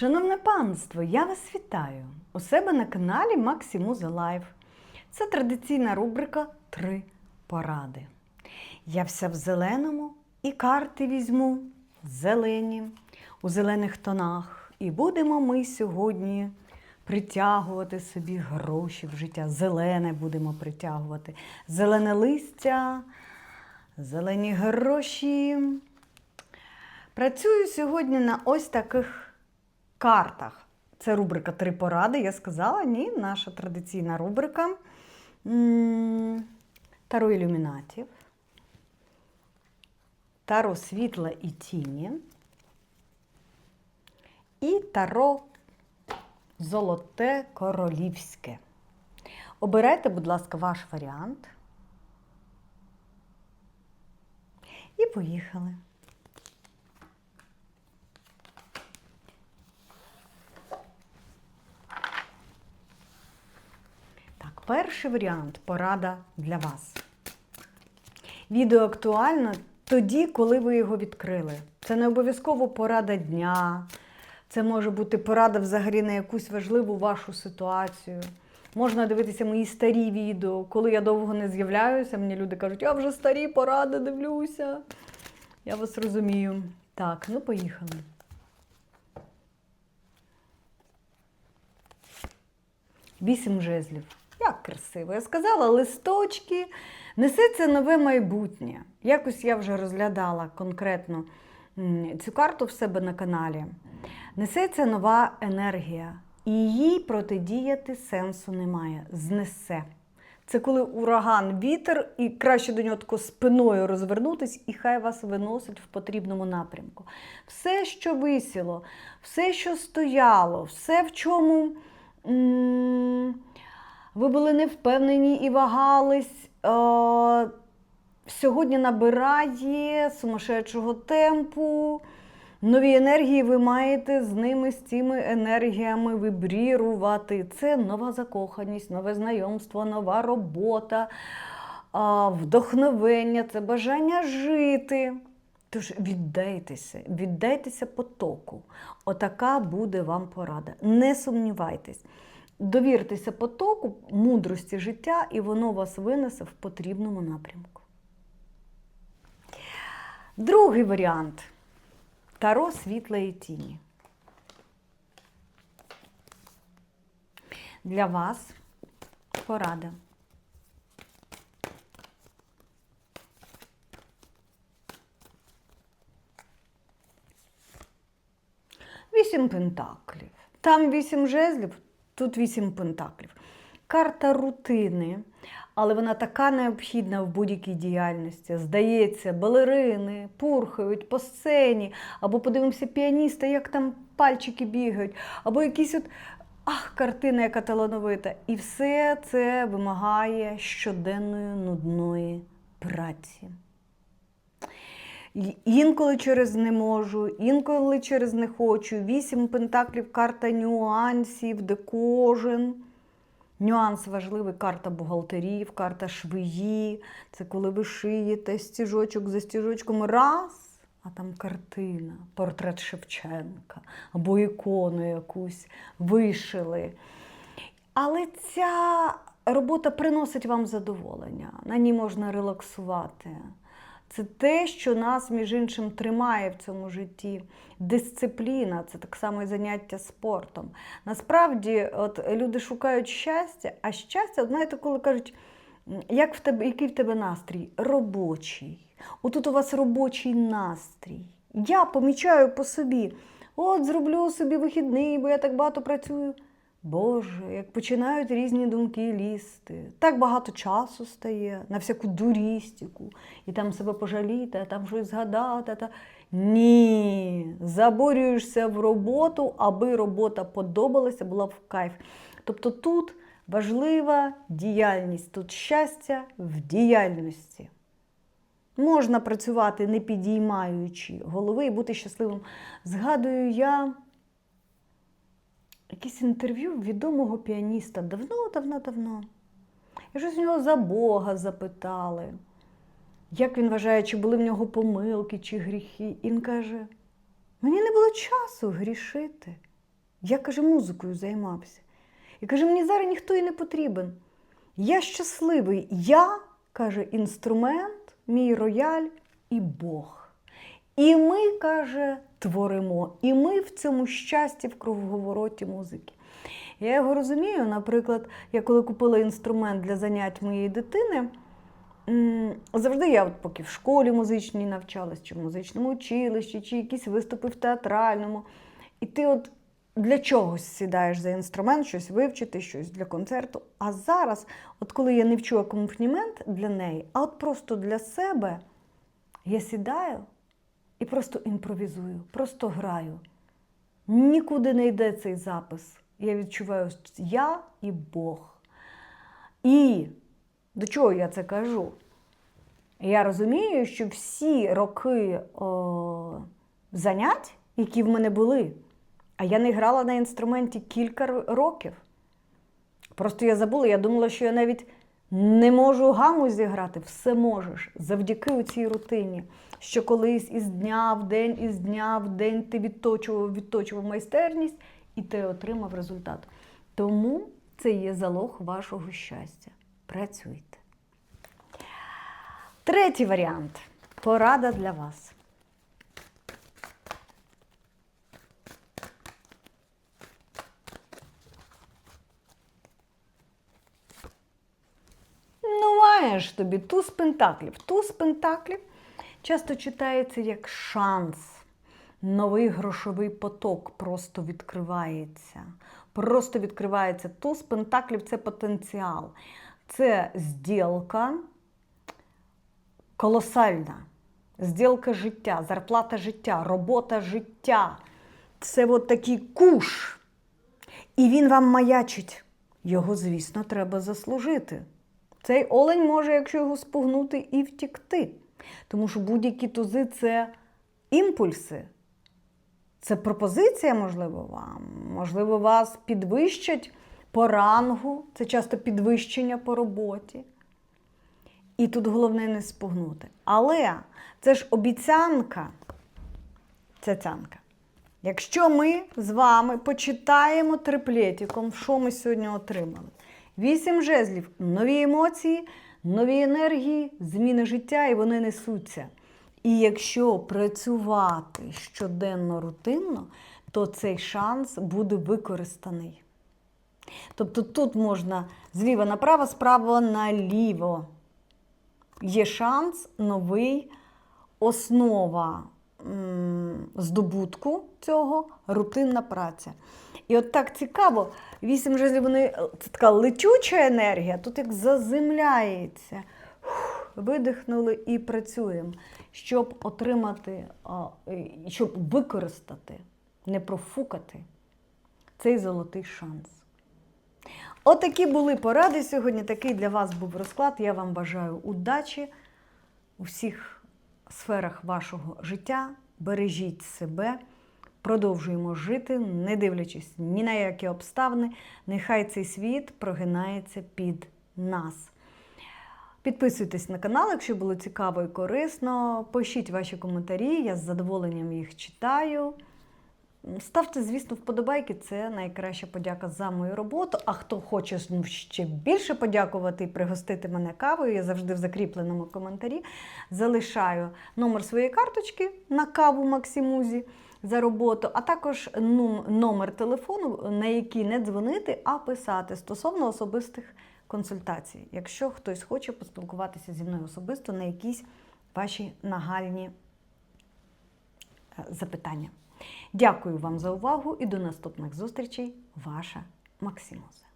Шановне панство, я вас вітаю у себе на каналі Максимуза Лайв. Це традиційна рубрика Три поради. Я вся в зеленому і карти візьму зелені у зелених тонах. І будемо ми сьогодні притягувати собі гроші в життя. Зелене будемо притягувати. Зелене листя, зелені гроші. Працюю сьогодні на ось таких картах. Це рубрика Три поради. Я сказала, ні, наша традиційна рубрика. Таро ілюмінатів, таро світла і тіні. І таро золоте королівське. Обирайте, будь ласка, ваш варіант. І поїхали. Так, перший варіант порада для вас. Відео актуально тоді, коли ви його відкрили. Це не обов'язково порада дня, це може бути порада взагалі на якусь важливу вашу ситуацію. Можна дивитися мої старі відео. Коли я довго не з'являюся, мені люди кажуть, я вже старі поради дивлюся. Я вас розумію. Так, ну поїхали. Вісім жезлів. Як красиво. Я сказала, листочки. Несеться нове майбутнє. Якось я вже розглядала конкретно цю карту в себе на каналі. Несеться нова енергія, і їй протидіяти сенсу немає. Знесе. Це коли ураган, вітер, і краще до нього спиною розвернутись, і хай вас виносить в потрібному напрямку. Все, що висіло, все, що стояло, все, в чому м, ви були не впевнені і вагались. Е, сьогодні набирає сумасшедшого темпу. Нові енергії ви маєте з ними, з цими енергіями вибрірувати. Це нова закоханість, нове знайомство, нова робота, вдохновення, це бажання жити. Тож віддайтеся, віддайтеся потоку. Отака буде вам порада. Не сумнівайтесь. Довіртеся потоку, мудрості життя, і воно вас винесе в потрібному напрямку. Другий варіант таро світла і тіні. Для вас порада. Вісім пентаклів. Там вісім жезлів, тут вісім пентаклів. Карта рутини, але вона така необхідна в будь-якій діяльності. Здається, балерини пурхають по сцені, або подивимося піаніста, як там пальчики бігають, або якісь от ах, картина, яка талановита. І все це вимагає щоденної нудної праці. Інколи через не можу, інколи через не хочу. Вісім пентаклів, карта нюансів, де кожен. Нюанс важливий карта бухгалтерів, карта швеї. Це коли ви шиєте стіжочок за стіжочком раз, а там картина, портрет Шевченка або ікону якусь вишили. Але ця робота приносить вам задоволення, на ній можна релаксувати. Це те, що нас, між іншим, тримає в цьому житті. Дисципліна це так само і заняття спортом. Насправді, от люди шукають щастя, а щастя, знаєте, коли кажуть, як в тебе, який в тебе настрій? Робочий. Отут у вас робочий настрій. Я помічаю по собі, от зроблю собі вихідний, бо я так багато працюю. Боже, як починають різні думки лізти. Так багато часу стає на всяку дурістику, і там себе пожаліти, а там щось згадати. Та... Ні, заборюєшся в роботу, аби робота подобалася, була в кайф. Тобто тут важлива діяльність, тут щастя в діяльності. Можна працювати не підіймаючи голови і бути щасливим. Згадую я якесь інтерв'ю відомого піаніста давно-давно-давно. І щось в нього за Бога запитали, як він вважає, чи були в нього помилки, чи гріхи. І він каже: мені не було часу грішити. Я каже, музикою займався. І каже, мені зараз ніхто і не потрібен. Я щасливий. Я, каже, інструмент, мій рояль і Бог. І ми, каже, творимо. І ми в цьому щасті в круговороті музики. Я його розумію. Наприклад, я коли купила інструмент для занять моєї дитини, завжди я, от поки в школі музичній навчалась, чи в музичному училищі, чи якісь виступи в театральному. І ти от для чогось сідаєш за інструмент, щось вивчити, щось для концерту. А зараз, от коли я не вчу акомпанімент для неї, а от просто для себе, я сідаю і просто імпровізую, просто граю. Нікуди не йде цей запис. Я відчуваю я і Бог. І до чого я це кажу? Я розумію, що всі роки о, занять, які в мене були, а я не грала на інструменті кілька років. Просто я забула, я думала, що я навіть не можу гаму зіграти. Все можеш завдяки цій рутині. Що колись із дня в день, із дня в день ти відточував, відточував майстерність і ти отримав результат. Тому це є залог вашого щастя. Працюйте. Третій варіант. Порада для вас. Маєш тобі туз пентаклів. Туз пентаклів часто читається як шанс. Новий грошовий поток просто відкривається. Просто відкривається туз пентаклів це потенціал. Це зділка колосальна. Зділка життя, зарплата життя, робота життя. Це от такий куш. І він вам маячить. Його, звісно, треба заслужити. Цей олень може, якщо його спугнути, і втікти. Тому що будь-які тузи це імпульси. Це пропозиція, можливо, вам. Можливо, вас підвищать по рангу, це часто підвищення по роботі. І тут головне не спугнути. Але це ж обіцянка, цяцянка. Якщо ми з вами почитаємо триплетиком, що ми сьогодні отримали. Вісім жезлів, нові емоції, нові енергії, зміни життя, і вони несуться. І якщо працювати щоденно рутинно, то цей шанс буде використаний. Тобто тут можна зліва направо, справа наліво. Є шанс новий, основа здобутку цього рутинна праця. І от так цікаво, вісім жезлів вони це така летюча енергія, тут як заземляється. Видихнули і працюємо, щоб отримати, щоб використати, не профукати цей золотий шанс. Отакі були поради сьогодні. Такий для вас був розклад. Я вам бажаю удачі у всіх сферах вашого життя. Бережіть себе, продовжуємо жити, не дивлячись ні на які обставини. Нехай цей світ прогинається під нас. Підписуйтесь на канал, якщо було цікаво і корисно. Пишіть ваші коментарі, я з задоволенням їх читаю. Ставте, звісно, вподобайки, це найкраща подяка за мою роботу. А хто хоче ну, ще більше подякувати і пригостити мене кавою, я завжди в закріпленому коментарі залишаю номер своєї карточки на каву Максимузі за роботу, а також номер телефону, на який не дзвонити, а писати стосовно особистих консультацій, якщо хтось хоче поспілкуватися зі мною особисто на якісь ваші нагальні е, запитання. Дякую вам за увагу і до наступних зустрічей. Ваша Максимоза.